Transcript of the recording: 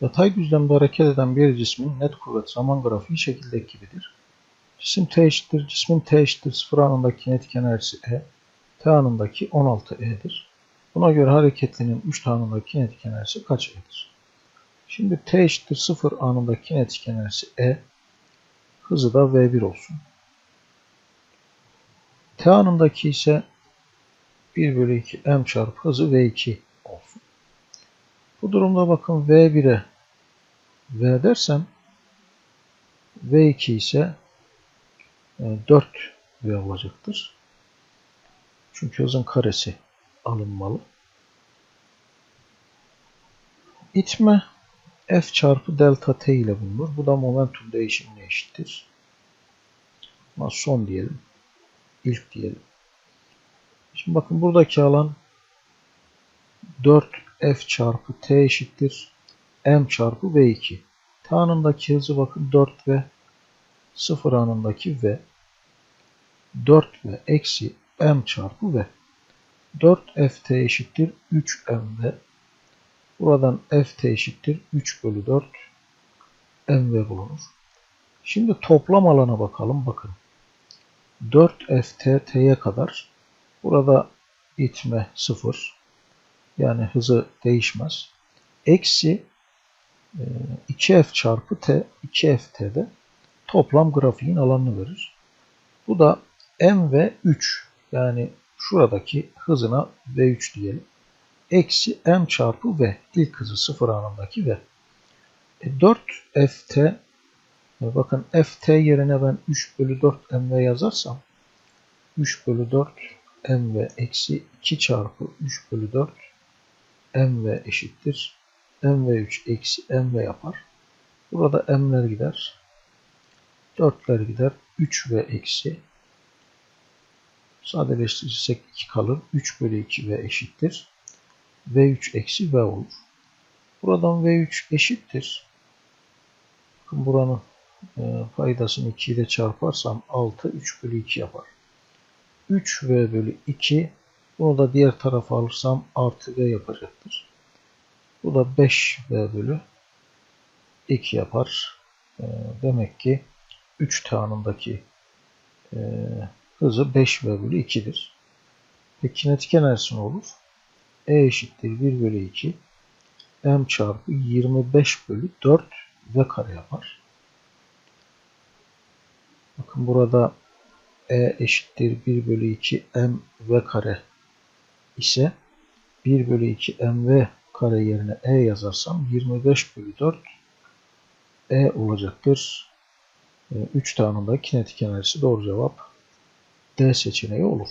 Yatay düzlemde hareket eden bir cismin net kuvvet zaman grafiği şekildeki gibidir. Cisim T eşittir. Cismin T eşittir 0 anındaki kinetik enerjisi E. T anındaki 16 E'dir. Buna göre hareketlinin 3 anındaki kinetik enerjisi kaç E'dir? Şimdi T eşittir 0 anındaki kinetik enerjisi E. Hızı da V1 olsun. T anındaki ise 1 bölü 2 m çarpı hızı V2 olsun. Bu durumda bakın V1'e V dersem V2 ise 4 V olacaktır. Çünkü hızın karesi alınmalı. İtme F çarpı delta T ile bulunur. Bu da momentum değişimine eşittir. Ama son diyelim. İlk diyelim. Şimdi bakın buradaki alan 4 F çarpı T eşittir. M çarpı V2. T anındaki hızı bakın 4 ve 0 anındaki V. 4 ve eksi M çarpı V. 4 ft eşittir 3 mv. Buradan ft eşittir 3 bölü 4 mv bulunur. Şimdi toplam alana bakalım. Bakın. 4 ft t'ye kadar. Burada itme 0. Yani hızı değişmez. Eksi 2f çarpı t 2ft'de toplam grafiğin alanını verir. Bu da m ve 3 yani şuradaki hızına v3 diyelim. Eksi m çarpı v. ilk hızı 0 anındaki v. E 4 ft e bakın ft yerine ben 3 bölü 4 mv yazarsam 3 bölü 4 mv eksi 2 çarpı 3 bölü 4 mv eşittir. mv3 eksi mv yapar. Burada m'ler gider. 4'ler gider. 3 ve eksi sadeleştirirsek 2 kalır. 3 bölü 2 v eşittir. V3 eksi V olur. Buradan V3 eşittir. Bakın buranın e, paydasını 2 ile çarparsam 6 3 bölü 2 yapar. 3V bölü 2 bunu da diğer tarafa alırsam artı V yapacaktır. Bu da 5V bölü 2 yapar. E, demek ki 3 tanındaki e, hızı 5V bölü 2'dir. Peki kinetik enerjisi ne olur? E eşittir 1 bölü 2 M çarpı 25 bölü 4 V kare yapar. Bakın burada E eşittir 1 bölü 2 M V kare ise 1 bölü 2 MV kare yerine E yazarsam 25 bölü 4 E olacaktır. 3 tanımda kinetik enerjisi doğru cevap D seçeneği olur.